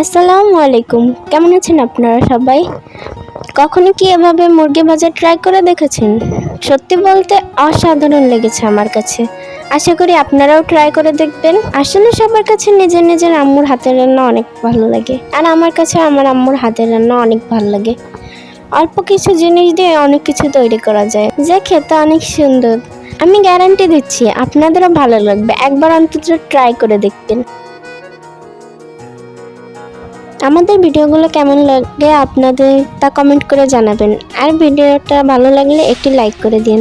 আসসালামু আলাইকুম। কেমন আছেন আপনারা সবাই? কখনো কি এভাবে মুরগি ভাজা ট্রাই করে দেখেছেন? সত্যি বলতে অসাধারণ লেগেছে আমার কাছে। আশা করি আপনারাও ট্রাই করে দেখবেন। আসলে সবার কাছে নিজের নিজের আম্মুর হাতের রান্না অনেক ভালো লাগে। আর আমার কাছে আমার আম্মুর হাতের রান্না অনেক ভালো লাগে। অল্প কিছু জিনিস দিয়ে অনেক কিছু তৈরি করা যায়। যা খেতে অনেক সুন্দর। আমি গ্যারান্টি দিচ্ছি, আপনাদেরও ভালো লাগবে। একবার অন্তত ট্রাই করে দেখবেন। আমাদের ভিডিওগুলো কেমন লাগে আপনাদের তা কমেন্ট করে জানাবেন। আর ভিডিওটা ভালো লাগলে একটি লাইক করে দিন।